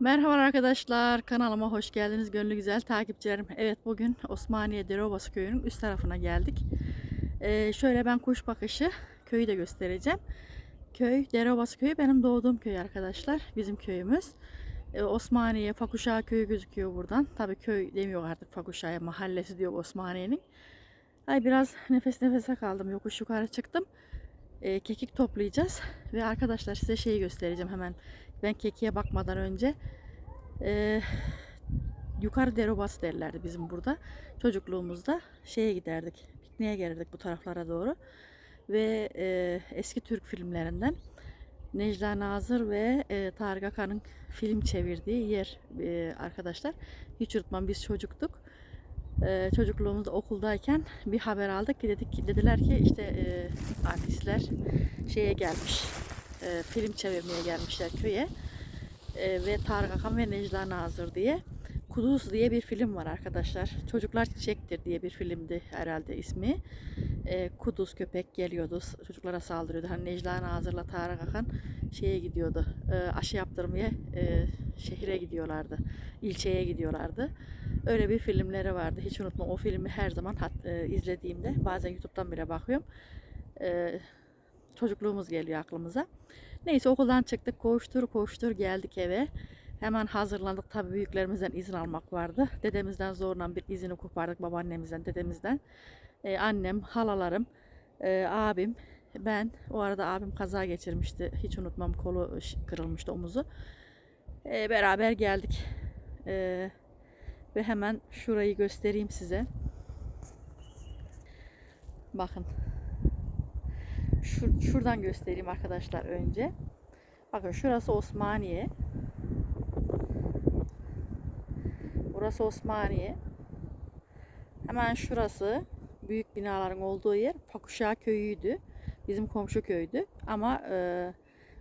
Merhaba arkadaşlar, kanalıma hoş geldiniz gönlü güzel takipçilerim. Evet bugün Osmaniye Dereobası köyünün üst tarafına geldik. Ee, şöyle ben kuş bakışı köyü de göstereceğim. Köy, Dereobası köyü benim doğduğum köy arkadaşlar. Bizim köyümüz. Ee, Osmaniye, Fakuşağı köyü gözüküyor buradan. Tabii köy demiyor artık Fakuşağı mahallesi diyor Osmaniye'nin. Ay biraz nefes nefese kaldım. Yokuş yukarı çıktım. Ee, kekik toplayacağız. Ve arkadaşlar size şeyi göstereceğim hemen. Ben kekiğe bakmadan önce ee, yukarı derobası derlerdi bizim burada. Çocukluğumuzda şeye giderdik. Pikniğe gelirdik bu taraflara doğru. Ve e, eski Türk filmlerinden Necla Nazır ve e, Tarık Akan'ın film çevirdiği yer e, arkadaşlar. Hiç unutmam biz çocuktuk. E, çocukluğumuzda okuldayken bir haber aldık ki dedik dediler ki işte e, artistler şeye gelmiş. E, film çevirmeye gelmişler köye. E, ve Tarık Akan ve Necla Nazır diye. Kuduz diye bir film var arkadaşlar. Çocuklar Çiçektir diye bir filmdi herhalde ismi. E, Kuduz köpek geliyordu. Çocuklara saldırıyordu. Hani Necla Nazır'la Tarık Akan şeye gidiyordu. E, aşı yaptırmaya e, şehire gidiyorlardı. ilçeye gidiyorlardı. Öyle bir filmleri vardı. Hiç unutmam o filmi her zaman hat, e, izlediğimde bazen YouTube'dan bile bakıyorum. E, çocukluğumuz geliyor aklımıza. Neyse okuldan çıktık koştur koştur geldik eve. Hemen hazırlandık tabii büyüklerimizden izin almak vardı. Dedemizden zorla bir izini kopardık babaannemizden dedemizden. Ee, annem, halalarım, e, abim, ben. O arada abim kaza geçirmişti. Hiç unutmam kolu kırılmıştı omuzu. Ee, beraber geldik. Ee, ve hemen şurayı göstereyim size. Bakın. Şur- şuradan göstereyim arkadaşlar önce. Bakın şurası Osmaniye. Burası Osmaniye. Hemen şurası büyük binaların olduğu yer Pakuşağı köyüydü. Bizim komşu köydü. Ama e,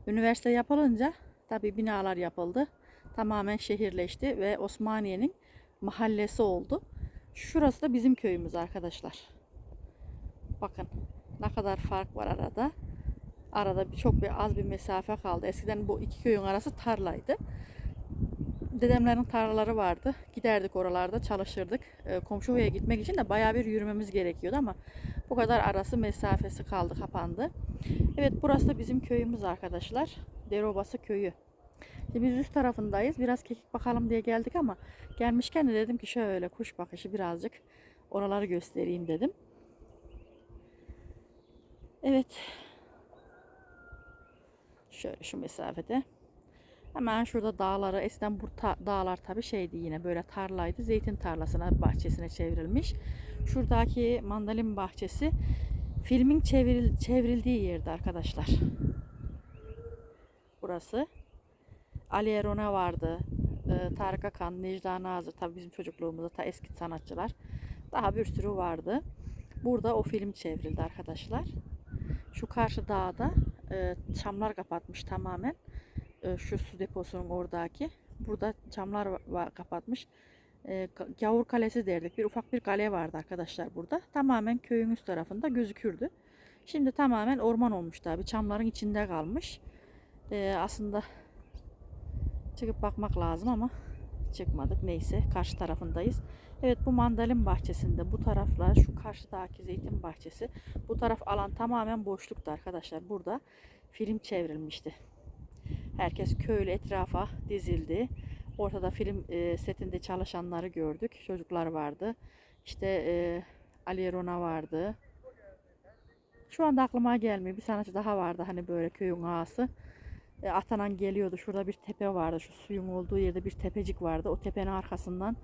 üniversite yapılınca tabi binalar yapıldı. Tamamen şehirleşti ve Osmaniye'nin mahallesi oldu. Şurası da bizim köyümüz arkadaşlar. Bakın ne kadar fark var arada. Arada bir- çok bir az bir mesafe kaldı. Eskiden bu iki köyün arası tarlaydı. Dedemlerin tarlaları vardı. Giderdik oralarda çalışırdık. Ee, komşu köye gitmek için de bayağı bir yürümemiz gerekiyordu ama bu kadar arası mesafesi kaldı, kapandı. Evet burası da bizim köyümüz arkadaşlar. Derobası köyü. Şimdi biz üst tarafındayız. Biraz kekik bakalım diye geldik ama gelmişken de dedim ki şöyle kuş bakışı birazcık oraları göstereyim dedim. Evet. Şöyle şu mesafede. Hemen şurada dağları, eskiden bu ta- dağlar tabi şeydi yine böyle tarlaydı. Zeytin tarlasına, bahçesine çevrilmiş. Şuradaki mandalin bahçesi filmin çevril- çevrildiği yerdi arkadaşlar. Burası. Ali Erona vardı. Ee, Tarık Akan, Necla Nazır tabi bizim çocukluğumuzda ta eski sanatçılar. Daha bir sürü vardı. Burada o film çevrildi arkadaşlar. Şu karşı dağda e, çamlar kapatmış tamamen. E, şu su deposunun oradaki. Burada çamlar va- var kapatmış. E, Ga- Gavur Kalesi derdik. Bir ufak bir kale vardı arkadaşlar burada. Tamamen köyün üst tarafında gözükürdü. Şimdi tamamen orman olmuş tabi. Çamların içinde kalmış. E, aslında çıkıp bakmak lazım ama çıkmadık. Neyse karşı tarafındayız. Evet bu mandalin bahçesinde bu taraflar şu karşıdaki zeytin bahçesi bu taraf alan tamamen boşluktu arkadaşlar. Burada film çevrilmişti. Herkes köylü etrafa dizildi. Ortada film e, setinde çalışanları gördük. Çocuklar vardı. İşte e, Ali Rona vardı. Şu anda aklıma gelmiyor. Bir sanatçı daha vardı hani böyle köyün ağası. E, Atanan geliyordu. Şurada bir tepe vardı. Şu suyun olduğu yerde bir tepecik vardı. O tepenin arkasından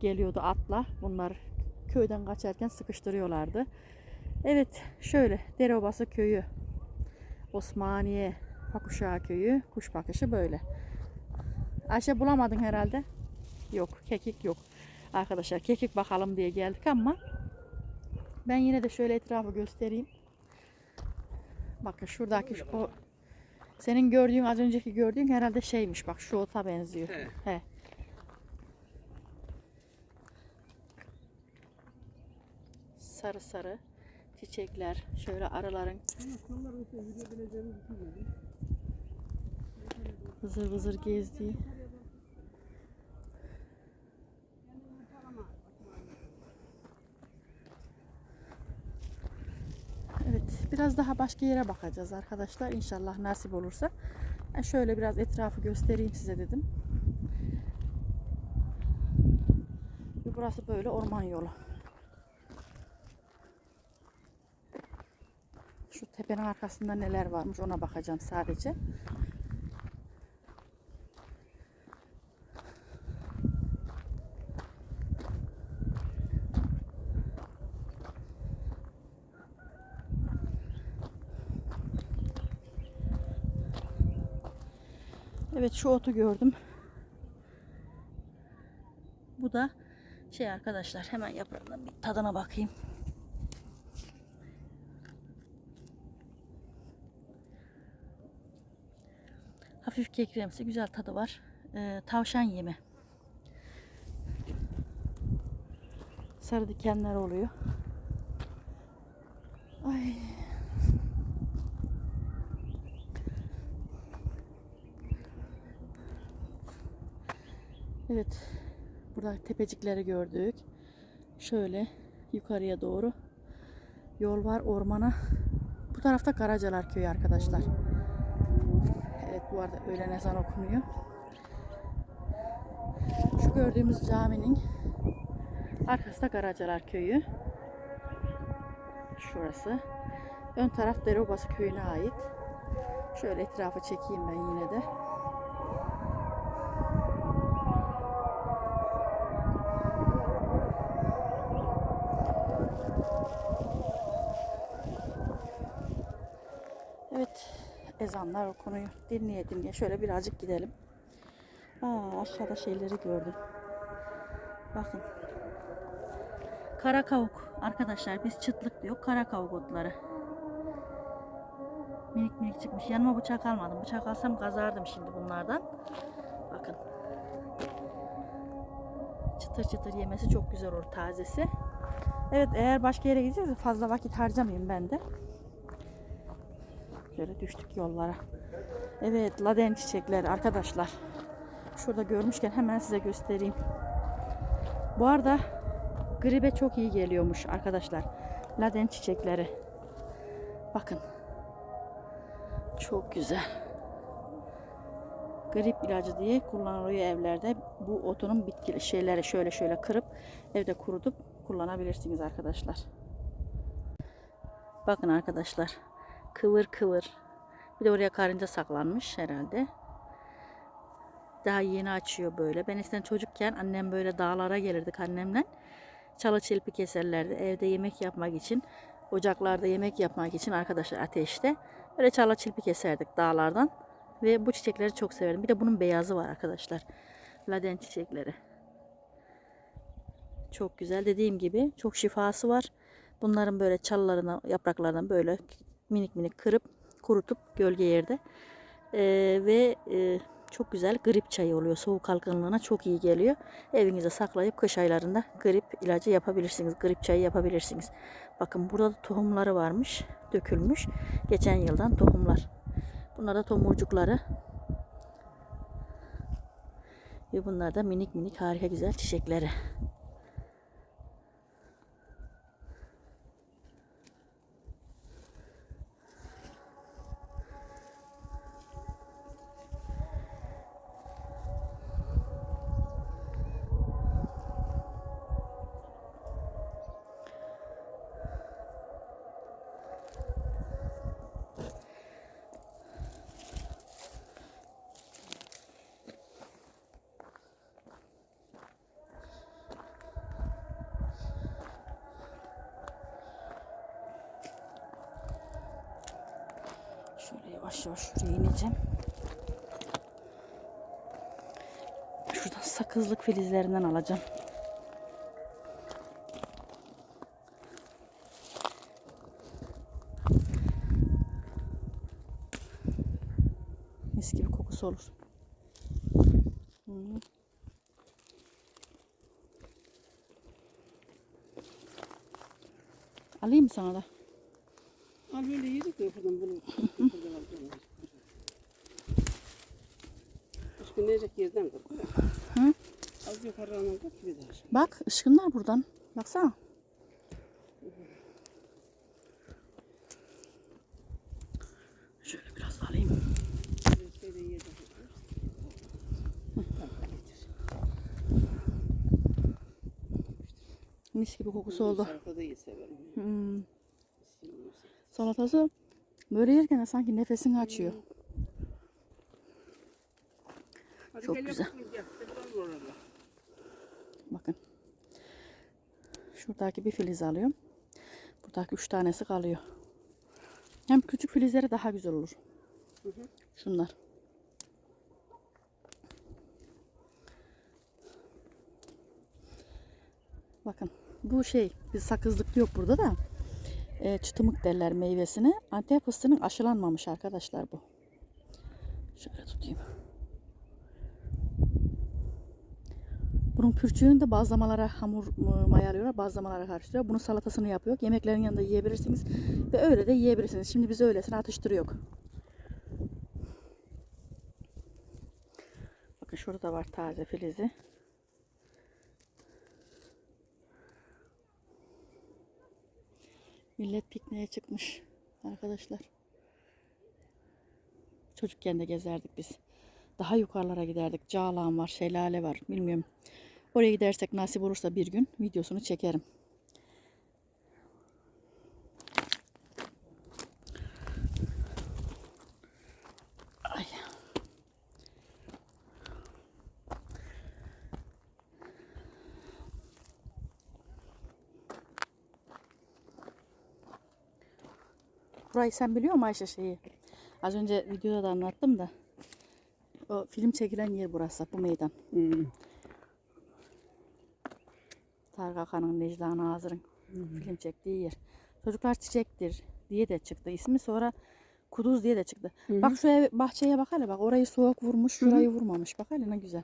geliyordu atla. Bunlar köyden kaçarken sıkıştırıyorlardı. Evet şöyle Dereobası köyü. Osmaniye Pakuşağı köyü. Kuş bakışı böyle. Ayşe bulamadın herhalde. Yok kekik yok. Arkadaşlar kekik bakalım diye geldik ama ben yine de şöyle etrafı göstereyim. Bakın şuradaki şu o senin gördüğün az önceki gördüğün herhalde şeymiş bak şu ota benziyor. He. He. sarı sarı çiçekler. Şöyle araların vızır vızır gezdiği. Evet biraz daha başka yere bakacağız arkadaşlar. İnşallah nasip olursa. Yani şöyle biraz etrafı göstereyim size dedim. Burası böyle orman yolu. Tepenin arkasında neler varmış ona bakacağım sadece. Evet şu otu gördüm. Bu da şey arkadaşlar hemen yaprağından bir tadına bakayım. Hafif kekremsi güzel tadı var. Ee, tavşan yemi. Sarı dikenler oluyor. Ay. Evet. Burada tepecikleri gördük. Şöyle yukarıya doğru yol var ormana. Bu tarafta Karacalar köyü arkadaşlar. Bu arada öğlen ezan okunuyor. Şu gördüğümüz caminin arkasında Karacalar köyü. Şurası. Ön taraf Dereobası köyüne ait. Şöyle etrafı çekeyim ben yine de. Ezanlar okunuyor. Dinleye dinleye şöyle birazcık gidelim. Aa, aşağıda şeyleri gördüm. Bakın. Kara kavuk. Arkadaşlar biz çıtlık diyor. Kara kavuk otları. Minik minik çıkmış. Yanıma bıçak almadım. Bıçak alsam kazardım şimdi bunlardan. Bakın. Çıtır çıtır yemesi çok güzel olur tazesi. Evet eğer başka yere gideceğiz fazla vakit harcamayayım ben de. Böyle düştük yollara. Evet laden çiçekleri arkadaşlar. Şurada görmüşken hemen size göstereyim. Bu arada gribe çok iyi geliyormuş arkadaşlar. Laden çiçekleri. Bakın. Çok güzel. Grip ilacı diye kullanılıyor evlerde. Bu otunun bitki şeyleri şöyle şöyle kırıp evde kurutup kullanabilirsiniz arkadaşlar. Bakın arkadaşlar kıvır kıvır. Bir de oraya karınca saklanmış herhalde. Daha yeni açıyor böyle. Ben eskiden çocukken annem böyle dağlara gelirdik annemle. Çalı çelpi keserlerdi. Evde yemek yapmak için, ocaklarda yemek yapmak için arkadaşlar ateşte. Böyle çalı çelpi keserdik dağlardan. Ve bu çiçekleri çok severim. Bir de bunun beyazı var arkadaşlar. Laden çiçekleri. Çok güzel. Dediğim gibi çok şifası var. Bunların böyle çalılarından, yapraklarından böyle minik minik kırıp kurutup gölge yerde Ee, ve e, çok güzel grip çayı oluyor. Soğuk algınlığına çok iyi geliyor. Evinize saklayıp kış aylarında grip ilacı yapabilirsiniz. Grip çayı yapabilirsiniz. Bakın burada da tohumları varmış. Dökülmüş. Geçen yıldan tohumlar. Bunlar da tomurcukları. Ve bunlar da minik minik harika güzel çiçekleri. Şöyle yavaş yavaş şuraya ineceğim. Şuradan sakızlık filizlerinden alacağım. Mis gibi kokusu olur. Hı. Alayım sana da? Bak ışınlar buradan. Baksana. Şöyle biraz alayım. Mis gibi kokusu oldu. Hmm. Salatası böyle yerken de sanki nefesini açıyor. Çok güzel. Şuradaki bir filiz alıyorum. Buradaki üç tanesi kalıyor. Hem küçük filizleri daha güzel olur. Şunlar. Bakın bu şey bir sakızlık yok burada da e, çıtımık derler meyvesine. Antep fıstığının aşılanmamış arkadaşlar bu. Şöyle tutayım. Bunun pürçüğünü de bazlamalara hamur e, mayalıyorlar. Bazlamalara karıştırıyor. Bunun salatasını yapıyor. Yemeklerin yanında yiyebilirsiniz. Ve öyle de yiyebilirsiniz. Şimdi biz öylesine atıştırıyor. Bakın şurada da var taze filizi. Millet pikniğe çıkmış arkadaşlar. Çocukken de gezerdik biz. Daha yukarılara giderdik. Cağlan var, şelale var. Bilmiyorum. Oraya gidersek nasip olursa bir gün videosunu çekerim. Ay. Burayı sen biliyor musun Ayşe şeyi? Az önce videoda da anlattım da. O film çekilen yer burası, bu meydan. Hmm. Tarık Akan'ın, Necla Nazır'ın film çektiği yer. Çocuklar çiçektir diye de çıktı. İsmi sonra Kuduz diye de çıktı. Hı. Bak şu ev, bahçeye bak hele bak. Orayı soğuk vurmuş, şurayı vurmamış. Bak hele ne güzel.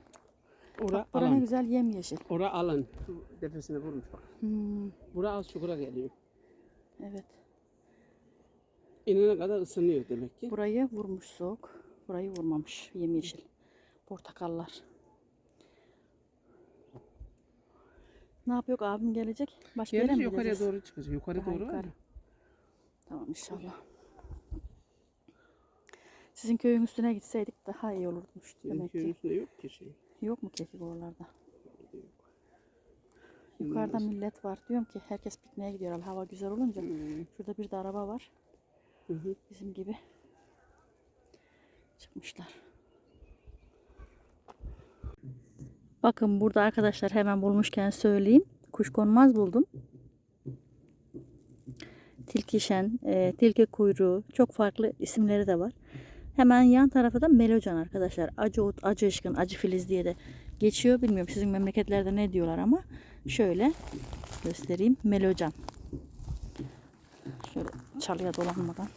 Ora Bak bura ne alan. güzel yemyeşil. Ora alan. Şu Tepesine vurmuş bak. Hmm, Bura az çukura geliyor. evet. İnene kadar ısınıyor demek ki. Burayı vurmuş soğuk. Burayı vurmamış. Yemyeşil. Portakallar. Ne yapıyor abim gelecek? Başka yere Gelince mi yukarıya gideceğiz? doğru çıkacak. Yukarı Daha doğru var yukarı. ya. Tamam inşallah. Sizin köyün üstüne gitseydik daha iyi olurmuş Benim demek köyün ki. üstünde yok ki şey. Yok mu kekik oralarda? Yukarıda millet var. Diyorum ki herkes pikniğe gidiyor. Hava güzel olunca. Hmm. Şurada bir de araba var. Hı hı. Bizim gibi. Çıkmışlar. Bakın burada arkadaşlar hemen bulmuşken söyleyeyim. Kuşkonmaz buldum. Tilkişen, e, tilki kuyruğu çok farklı isimleri de var. Hemen yan tarafı da melocan arkadaşlar. Acı ot, acı ışkın, acı filiz diye de geçiyor. Bilmiyorum sizin memleketlerde ne diyorlar ama şöyle göstereyim. Melocan. Şöyle çalıya dolanmadan.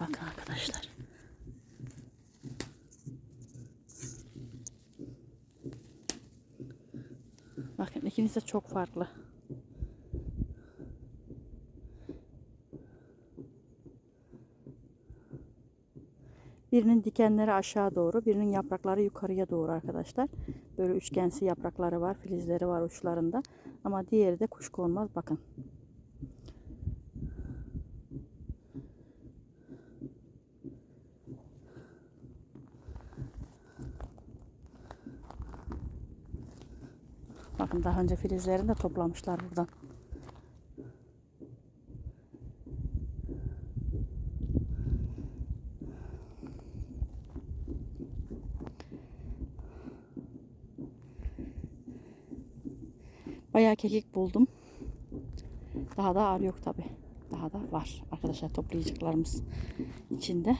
Bakın arkadaşlar. Bakın ikiniz de çok farklı. Birinin dikenleri aşağı doğru, birinin yaprakları yukarıya doğru arkadaşlar. Böyle üçgensi yaprakları var, filizleri var uçlarında. Ama diğeri de kuşkonmaz. Bakın. Bakın daha önce filizlerini de toplamışlar buradan. Bayağı kekik buldum. Daha da ar yok tabi. Daha da var arkadaşlar toplayacaklarımız içinde.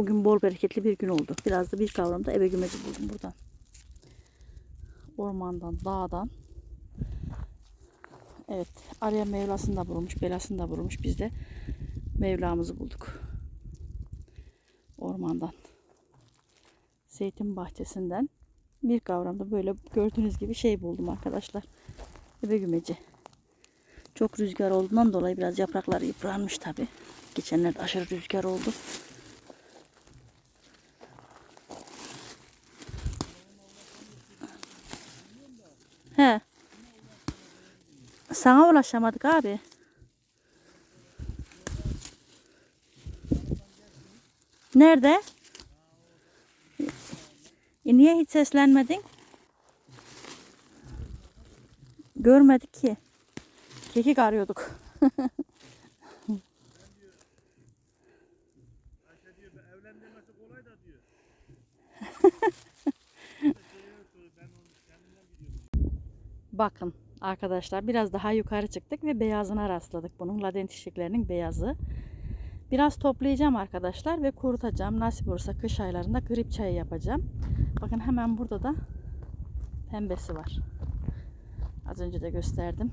Bugün bol bereketli bir gün oldu. Biraz da bir kavramda ebe gümeci buldum buradan. Ormandan, dağdan. Evet araya Mevlasını da bulmuş, belasını da bulmuş. Biz de Mevlamızı bulduk. Ormandan. Zeytin bahçesinden bir kavramda böyle gördüğünüz gibi şey buldum arkadaşlar. Ebe gümeci. Çok rüzgar olduğundan dolayı biraz yaprakları yıpranmış tabi. Geçenlerde aşırı rüzgar oldu. He. Sana ulaşamadık abi. Nerede? E niye hiç seslenmedin? Görmedik ki. Kekik arıyorduk. Bakın arkadaşlar biraz daha yukarı çıktık ve beyazına rastladık. Bunun laden çiçeklerinin beyazı. Biraz toplayacağım arkadaşlar ve kurutacağım. Nasip olursa kış aylarında grip çayı yapacağım. Bakın hemen burada da pembesi var. Az önce de gösterdim.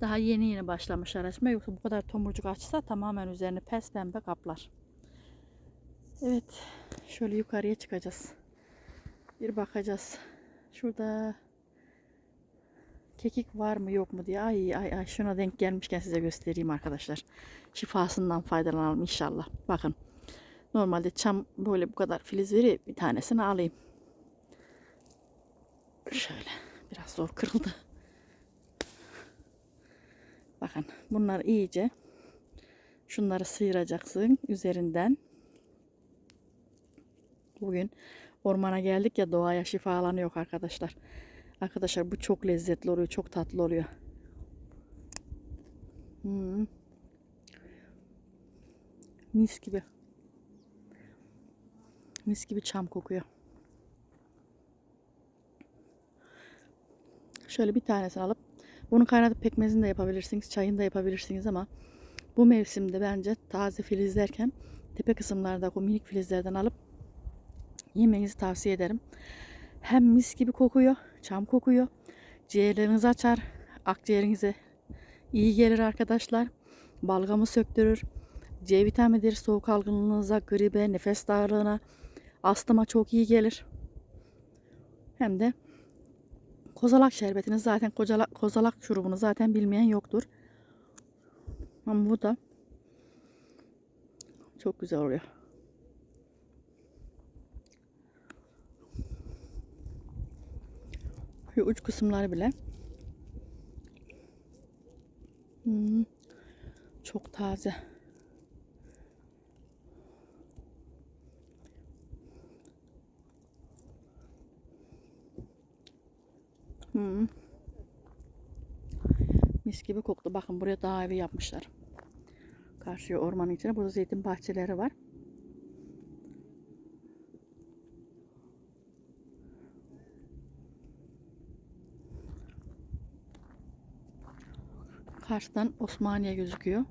Daha yeni yeni başlamış açma. Yoksa bu kadar tomurcuk açsa tamamen üzerini pes pembe kaplar. Evet. Şöyle yukarıya çıkacağız. Bir bakacağız. Şurada kekik var mı yok mu diye. Ay ay ay şuna denk gelmişken size göstereyim arkadaşlar. Şifasından faydalanalım inşallah. Bakın. Normalde çam böyle bu kadar filiz verir. Bir tanesini alayım. Şöyle. Biraz zor kırıldı. Bakın bunlar iyice şunları sıyıracaksın üzerinden. Bugün ormana geldik ya doğaya şifalanıyor yok arkadaşlar. Arkadaşlar bu çok lezzetli oluyor. Çok tatlı oluyor. Hmm. Mis gibi. Mis gibi çam kokuyor. Şöyle bir tanesini alıp bunu kaynatıp pekmezini de yapabilirsiniz. Çayını da yapabilirsiniz ama bu mevsimde bence taze filizlerken tepe kısımlarda o minik filizlerden alıp yemenizi tavsiye ederim. Hem mis gibi kokuyor, çam kokuyor. Ciğerlerinizi açar, akciğerinize iyi gelir arkadaşlar. Balgamı söktürür. C vitaminidir soğuk algınlığınıza, gribe, nefes darlığına, astıma çok iyi gelir. Hem de kozalak şerbetini zaten kozalak, kozalak şurubunu zaten bilmeyen yoktur. Ama bu da çok güzel oluyor. Şu uç kısımları bile Hmm, çok taze. Hmm. Mis gibi koktu. Bakın buraya dağ evi yapmışlar. Karşıya ormanın içine. Burada zeytin bahçeleri var. Karşıdan Osmaniye gözüküyor.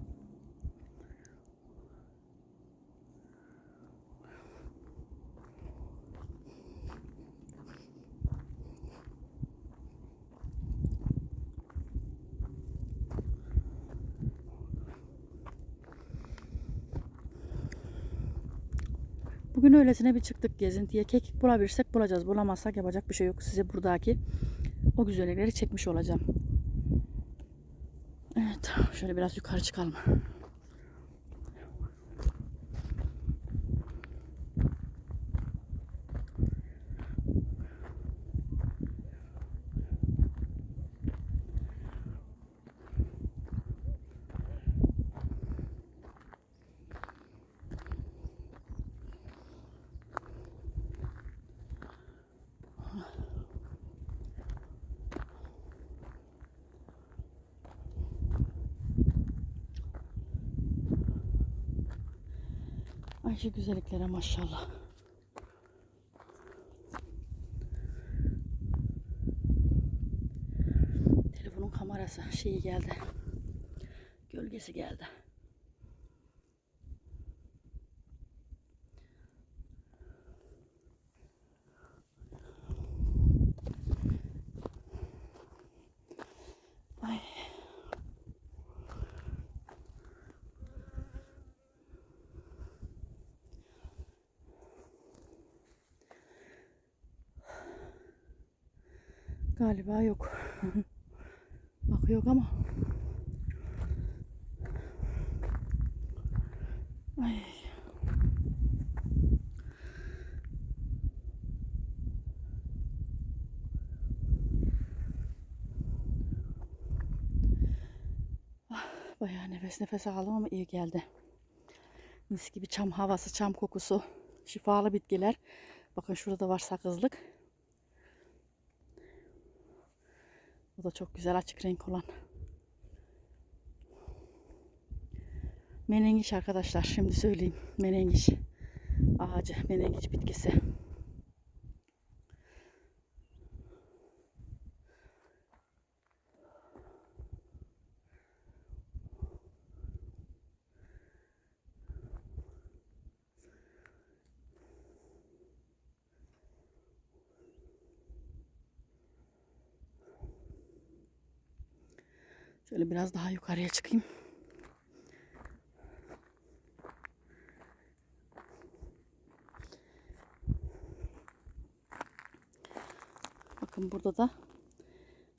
Bugün öylesine bir çıktık gezintiye. Kekik bulabilirsek bulacağız. Bulamazsak yapacak bir şey yok. Size buradaki o güzellikleri çekmiş olacağım. Şöyle biraz yukarı çıkalım. Ay şu güzelliklere maşallah. Telefonun kamerası şeyi geldi. Gölgesi geldi. Galiba yok. Bak yok ama. Ay. Ah, Bayağı nefes nefes aldım ama iyi geldi. Mis gibi çam havası, çam kokusu, şifalı bitkiler. Bakın şurada da var sakızlık. Bu da çok güzel açık renk olan. Menengiç arkadaşlar. Şimdi söyleyeyim. Menengiç ağacı, menengiç bitkisi. Şöyle biraz daha yukarıya çıkayım. Bakın burada da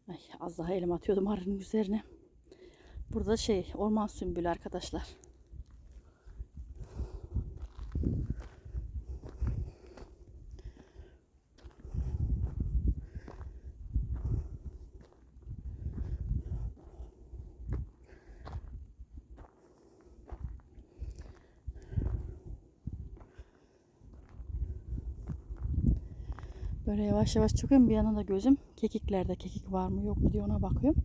ay az daha elim atıyordum arının üzerine. Burada şey orman sümbülü arkadaşlar. Böyle yavaş yavaş çıkıyorum. Bir yana da gözüm kekiklerde. Kekik var mı yok mu diye ona bakıyorum.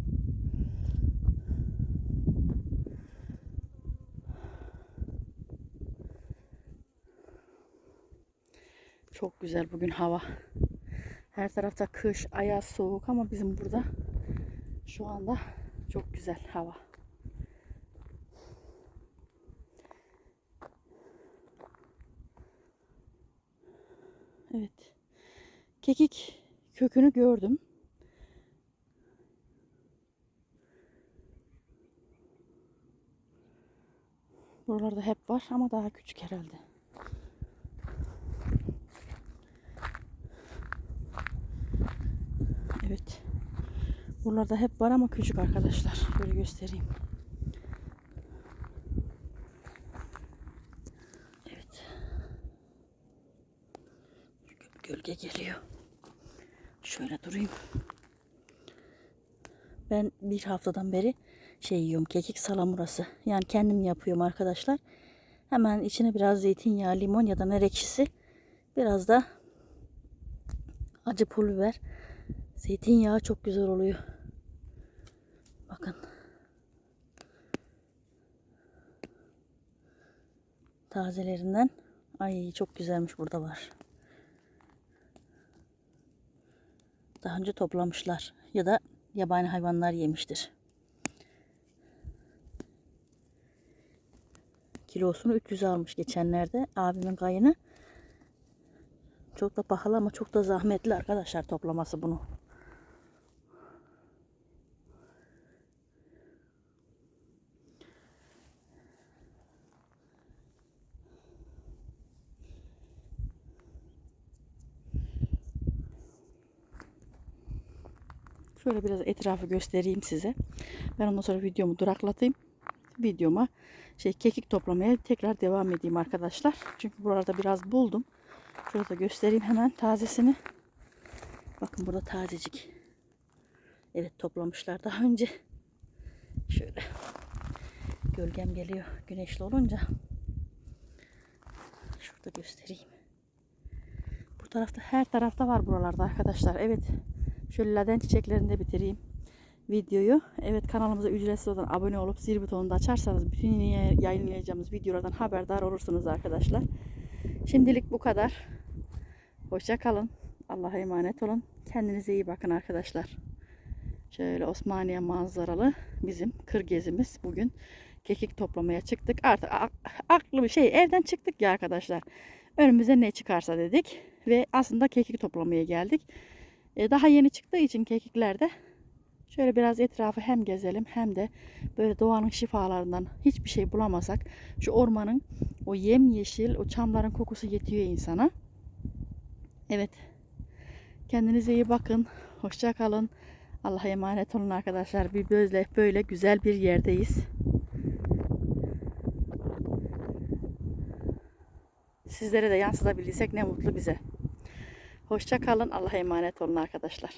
Çok güzel bugün hava. Her tarafta kış, ayaz, soğuk ama bizim burada şu anda çok güzel hava. Evet. Kekik kökünü gördüm. Buralarda hep var ama daha küçük herhalde. Evet. Buralarda hep var ama küçük arkadaşlar. Böyle göstereyim. Evet. Gölge geliyor. Şöyle durayım. Ben bir haftadan beri şey yiyorum. Kekik salamurası. Yani kendim yapıyorum arkadaşlar. Hemen içine biraz zeytinyağı, limon ya da nar ekşisi. Biraz da acı pul biber. Zeytinyağı çok güzel oluyor. Bakın. Tazelerinden. Ay çok güzelmiş burada var. Daha önce toplamışlar ya da yabani hayvanlar yemiştir. Kilosunu 300 almış geçenlerde abimin kayını. Çok da pahalı ama çok da zahmetli arkadaşlar toplaması bunu. Şöyle biraz etrafı göstereyim size. Ben ondan sonra videomu duraklatayım. Videoma şey kekik toplamaya tekrar devam edeyim arkadaşlar. Çünkü buralarda biraz buldum. Şurada göstereyim hemen tazesini. Bakın burada tazecik. Evet toplamışlar daha önce. Şöyle. Gölgem geliyor güneşli olunca. Şurada göstereyim. Bu tarafta her tarafta var buralarda arkadaşlar. Evet. Şöyle laden çiçeklerini de bitireyim videoyu. Evet kanalımıza ücretsiz olan abone olup zil butonunu da açarsanız bütün yayınlayacağımız videolardan haberdar olursunuz arkadaşlar. Şimdilik bu kadar. Hoşça kalın. Allah'a emanet olun. Kendinize iyi bakın arkadaşlar. Şöyle Osmaniye manzaralı bizim kır gezimiz. Bugün kekik toplamaya çıktık. Artık aklı bir şey evden çıktık ya arkadaşlar. Önümüze ne çıkarsa dedik ve aslında kekik toplamaya geldik. E, daha yeni çıktığı için kekiklerde şöyle biraz etrafı hem gezelim hem de böyle doğanın şifalarından hiçbir şey bulamasak şu ormanın o yemyeşil o çamların kokusu yetiyor insana. Evet. Kendinize iyi bakın. Hoşça kalın. Allah'a emanet olun arkadaşlar. Bir böyle böyle güzel bir yerdeyiz. Sizlere de yansıtabildiysek ne mutlu bize. Hoşça kalın. Allah'a emanet olun arkadaşlar.